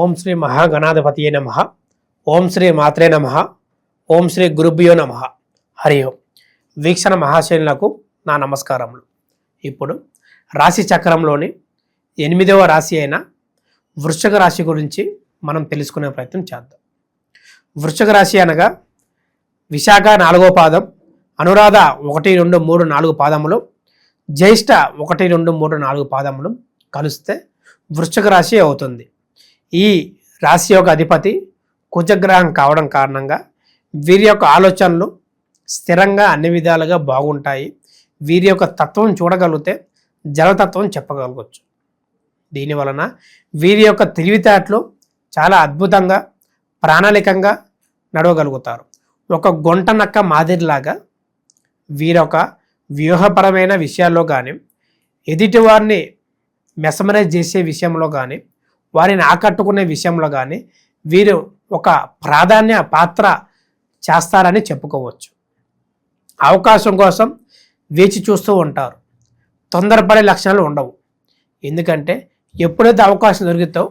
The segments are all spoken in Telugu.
ఓం శ్రీ మహాగణాధిపతియే నమ. ఓం శ్రీ మాత్రే నమ. ఓం శ్రీ గురుభ్యో నమ. హరి ఓం. వీక్షణ మహాశైనులకు నా నమస్కారములు. ఇప్పుడు రాశి చక్రంలోని ఎనిమిదవ రాశి అయిన వృశ్చిక రాశి గురించి మనం తెలుసుకునే ప్రయత్నం చేద్దాం. వృశ్చిక రాశి అనగా విశాఖ నాలుగో పాదం అనురాధ ఒకటి రెండు మూడు నాలుగు పాదములు జ్యేష్ఠ ఒకటి రెండు మూడు నాలుగు పాదములు కలిస్తే వృశ్చిక రాశి అవుతుంది. ఈ రాశి యొక్క అధిపతి కుజగ్రహం కావడం కారణంగా వీరి యొక్క ఆలోచనలు స్థిరంగా అన్ని విధాలుగా బాగుంటాయి. వీరి యొక్క తత్వం చూడగలిగితే జలతత్వం చెప్పగలగవచ్చు దీని వలన వీరి యొక్క తెలివితేటలు చాలా అద్భుతంగా ప్రాణాళికంగా నడవగలుగుతారు. ఒక గొంట నక్క మాదిరిలాగా వీరొక వ్యూహపరమైన విషయాల్లో కానీ ఎదుటివారిని మెసమరైజ్ చేసే విషయంలో కానీ వారిని ఆకట్టుకునే విషయంలో కానీ వీరు ఒక ప్రాధాన్య పాత్ర చేస్తారని చెప్పుకోవచ్చు. అవకాశం కోసం వేచి చూస్తూ ఉంటారు. తొందరపడే లక్షణాలు ఉండవు. ఎందుకంటే ఎప్పుడైతే అవకాశం దొరికితో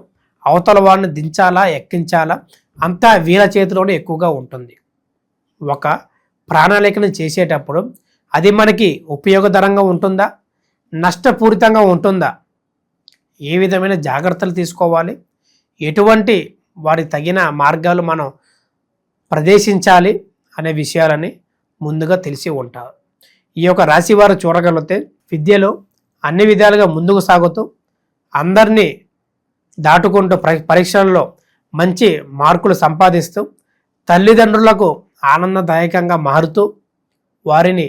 అవతల వారిని దించాలా ఎక్కించాలా అంతా వీళ్ళ చేతిలోనే ఎక్కువగా ఉంటుంది. ఒక ప్రణాళికను చేసేటప్పుడు అది మనకి ఉపయోగకరంగా ఉంటుందా? నష్టపూరితంగా ఉంటుందా? ఏ విధమైన జాగ్రత్తలు తీసుకోవాలి? ఎటువంటి వారికి తగిన మార్గాలు మనం ప్రదేశించాలి అనే విషయాలని ముందుగా తెలిసి ఉంటారు ఈ యొక్క రాశి వారు చూడగలిగితే విద్యలో అన్ని విధాలుగా ముందుకు సాగుతూ అందరినీ దాటుకుంటూ పరీక్షల్లో మంచి మార్కులు సంపాదిస్తూ తల్లిదండ్రులకు ఆనందదాయకంగా మారుతూ వారిని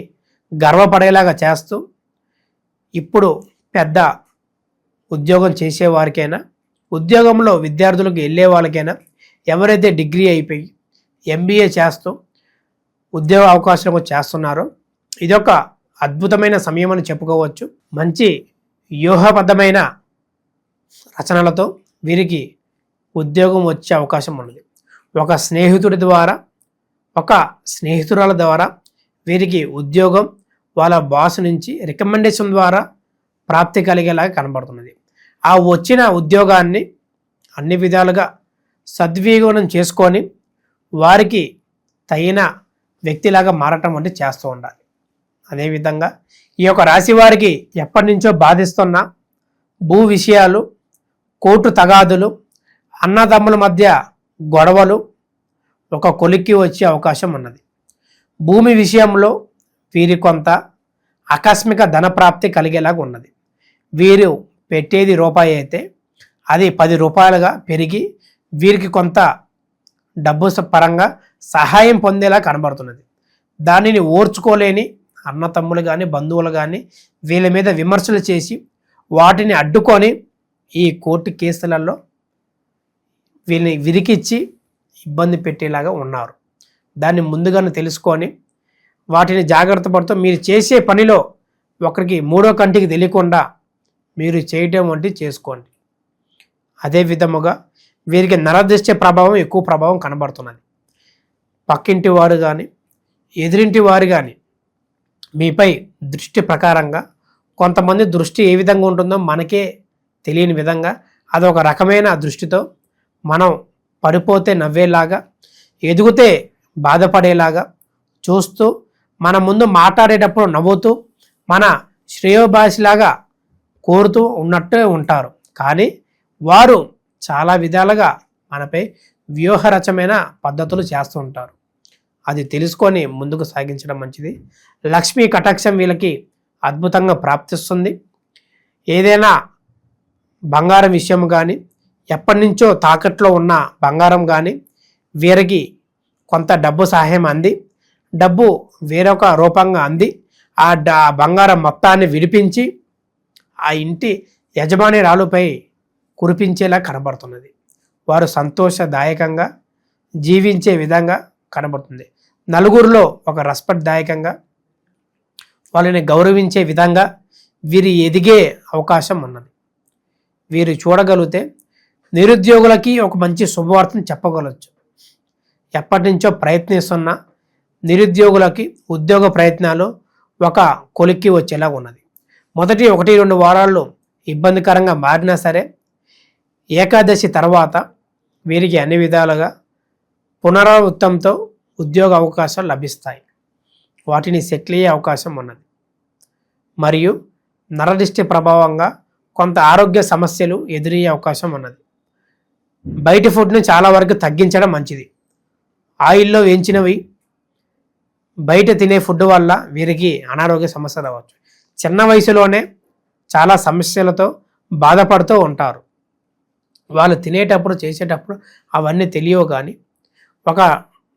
గర్వపడేలాగా చేస్తూ ఇప్పుడు పెద్ద ఉద్యోగం చేసేవారికైనా ఉద్యోగంలో విద్యార్థులకు వెళ్ళే వాళ్ళకైనా ఎవరైతే డిగ్రీ అయిపోయి ఎంబీఏ చేస్తూ ఉద్యోగ అవకాశాలు చేస్తున్నారో ఇదొక అద్భుతమైన సమయం అని చెప్పుకోవచ్చు. మంచి వ్యూహబద్ధమైన రచనలతో వీరికి ఉద్యోగం వచ్చే అవకాశం ఉన్నది. ఒక స్నేహితుడి ద్వారా ఒక స్నేహితురాల ద్వారా వీరికి ఉద్యోగం వాళ్ళ బాస్ నుంచి రికమెండేషన్ ద్వారా ప్రాప్తి కలిగేలాగా కనబడుతున్నది. ఆ వచ్చిన ఉద్యోగాన్ని అన్ని విధాలుగా సద్వినియోగం చేసుకొని వారికి తగిన వ్యక్తిలాగా మారటం వంటి చేస్తూ ఉండాలి. అదేవిధంగా ఈ యొక్క రాశి వారికి ఎప్పటి నుంచో బాధిస్తున్న భూ విషయాలు కోర్టు తగాదులు అన్నదమ్ముల మధ్య గొడవలు ఒక కొలిక్కి వచ్చే అవకాశం ఉన్నది. భూమి విషయంలో వీరి కొంత ఆకస్మిక ధనప్రాప్తి కలిగేలాగా ఉన్నది. వీరు పెట్టేది రూపాయి అయితే అది పది రూపాయలుగా పెరిగి వీరికి కొంత డబ్బు పరంగా సహాయం పొందేలా కనబడుతున్నది. దానిని ఓర్చుకోలేని అన్నతమ్ములు కానీ బంధువులు కానీ వీళ్ళ మీద విమర్శలు చేసి వాటిని అడ్డుకొని ఈ కోర్టు కేసులలో వీళ్ళని విరికిచ్చి ఇబ్బంది పెట్టేలాగా ఉన్నారు. దాన్ని ముందుగానే తెలుసుకొని వాటిని జాగ్రత్త పడుతూ మీరు చేసే పనిలో ఒకరికి మూడో కంటికి తెలియకుండా మీరు చేయటం వంటి చేసుకోండి. అదే విధముగా వీరికి నరదృష్ట్య ప్రభావం ఎక్కువ ప్రభావం కనబడుతున్నది. పక్కింటి వారు కానీ ఎదురింటి వారు కానీ మీపై దృష్టి ప్రకారంగా కొంతమంది దృష్టి ఏ విధంగా ఉంటుందో మనకే తెలియని విధంగా అదొక రకమైన దృష్టితో మనం పడిపోతే నవ్వేలాగా ఎదిగితే బాధపడేలాగా చూస్తూ మన ముందు మాట్లాడేటప్పుడు నవ్వుతూ మన శ్రేయోభాషిలాగా కోరుతూ ఉన్నట్టే ఉంటారు. కానీ వారు చాలా విధాలుగా మనపై వ్యూహరచమైన పద్ధతులు చేస్తూ ఉంటారు. అది తెలుసుకొని ముందుకు సాగించడం మంచిది. లక్ష్మీ కటాక్షం వీళ్ళకి అద్భుతంగా ప్రాప్తిస్తుంది. ఏదైనా బంగారం విషయం కానీ ఎప్పటి నుంచో తాకట్లో ఉన్న బంగారం కానీ వీరికి కొంత డబ్బు సహాయం అంది. డబ్బు వేరొక రూపంగా అంది. ఆ బంగారం మొత్తాన్ని విడిపించి ఆ ఇంటి యజమాని రాలుపై కురిపించేలా కనబడుతున్నది. వారు సంతోషదాయకంగా జీవించే విధంగా కనబడుతుంది. నలుగురిలో ఒక రెస్పెక్ట్దాయకంగా వాళ్ళని గౌరవించే విధంగా వీరి ఎదిగే అవకాశం ఉన్నది. వీరు చూడగలిగితే నిరుద్యోగులకి ఒక మంచి శుభవార్తను చెప్పగలచ్చు. ఎప్పటి నుంచో ప్రయత్నిస్తున్న నిరుద్యోగులకి ఉద్యోగ ప్రయత్నాలు ఒక కొలిక్కి వచ్చేలా ఉన్నది. మొదటి ఒకటి రెండు వారాల్లో ఇబ్బందికరంగా మారినా సరే ఏకాదశి తర్వాత వీరికి అన్ని విధాలుగా పునరావృత్తంతో ఉద్యోగ అవకాశాలు లభిస్తాయి. వాటిని సెటిల్ అయ్యే అవకాశం ఉన్నది. మరియు నరదిష్టి ప్రభావంగా కొంత ఆరోగ్య సమస్యలు ఎదురయ్యే అవకాశం ఉన్నది. బయట ఫుడ్ని చాలా వరకు తగ్గించడం మంచిది. ఆయిల్లో వేయించినవి బయట తినే ఫుడ్ వల్ల వీరికి అనారోగ్య సమస్య రావచ్చు. చిన్న వయసులోనే చాలా సమస్యలతో బాధపడుతూ ఉంటారు. వాళ్ళు తినేటప్పుడు చేసేటప్పుడు అవన్నీ తెలియవు కానీ ఒక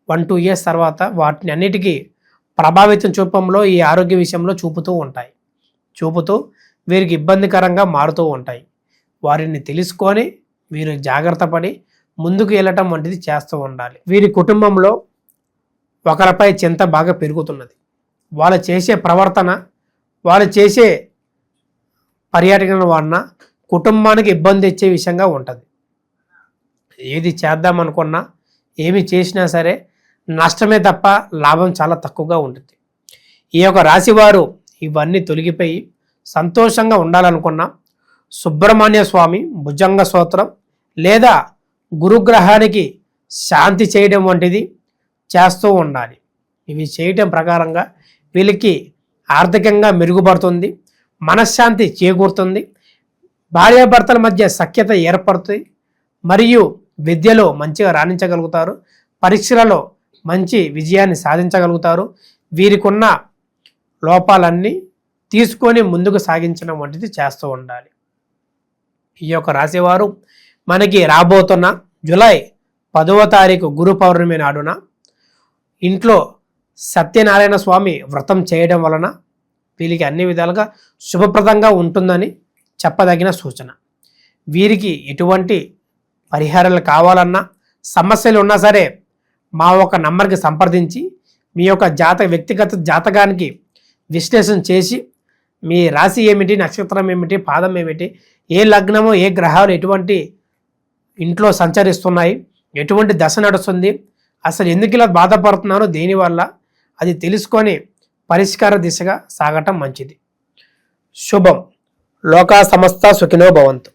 వన్ టూ ఇయర్స్ తర్వాత వాటిని అన్నిటికీ ప్రభావితం చూపంలో ఈ ఆరోగ్య విషయంలో చూపుతూ ఉంటాయి. చూపుతూ వీరికి ఇబ్బందికరంగా మారుతూ ఉంటాయి. వారిని తెలుసుకొని వీరు జాగ్రత్త పడి ముందుకు వెళ్ళటం వంటిది చేస్తూ ఉండాలి. వీరి కుటుంబంలో ఒకరిపై చింత బాగా పెరుగుతున్నది. వాళ్ళు చేసే ప్రవర్తన వాళ్ళు చేసే పర్యాటకం వలన కుటుంబానికి ఇబ్బంది ఇచ్చే విషయంగా ఉంటుంది. ఏది చేద్దామనుకున్నా ఏమి చేసినా సరే నష్టమే తప్ప లాభం చాలా తక్కువగా ఉంటుంది. ఈ యొక్క రాశివారు ఇవన్నీ తొలగిపోయి సంతోషంగా ఉండాలనుకున్నా సుబ్రహ్మణ్య స్వామి భుజంగ స్తోత్రం లేదా గురుగ్రహానికి శాంతి చేయడం వంటిది చేస్తూ ఉండాలి. ఇవి చేయటం ప్రకారంగా వీళ్ళకి ఆర్థికంగా మెరుగుపడుతుంది మనశ్శాంతి చేకూరుతుంది భార్యాభర్తల మధ్య సఖ్యత ఏర్పడుతుంది మరియు విద్యలో మంచిగా రాణించగలుగుతారు పరీక్షలలో మంచి విజయాన్ని సాధించగలుగుతారు. వీరికున్న లోపాలన్నీ తీసుకొని ముందుకు సాగించడం వంటిది చేస్తూ ఉండాలి. ఈ యొక్క రాశివారు మనకి రాబోతున్న జులై పదవ తారీఖు గురు పౌర్ణమి నాడున ఇంట్లో సత్యనారాయణ స్వామి వ్రతం చేయడం వలన వీరికి అన్ని విధాలుగా శుభప్రదంగా ఉంటుందని చెప్పదగిన సూచన. వీరికి ఎటువంటి పరిహారాలు కావాలన్నా సమస్యలు ఉన్నా సరే మా ఒక నంబర్కి సంప్రదించి మీ యొక్క జాత వ్యక్తిగత జాతకానికి విశ్లేషణ చేసి మీ రాశి ఏమిటి నక్షత్రం ఏమిటి పాదం ఏమిటి ఏ లగ్నము ఏ గ్రహాలు ఎటువంటి ఇంట్లో సంచరిస్తున్నాయి ఎటువంటి దశ నడుస్తుంది అసలు ఎందుకు ఇలా బాధపడుతున్నారో దేనివల్ల అది తెలుసుకొని పరిష్కార దిశగా సాగటం మంచిది. శుభం. లోకా సమస్త సుఖినో భవంతు.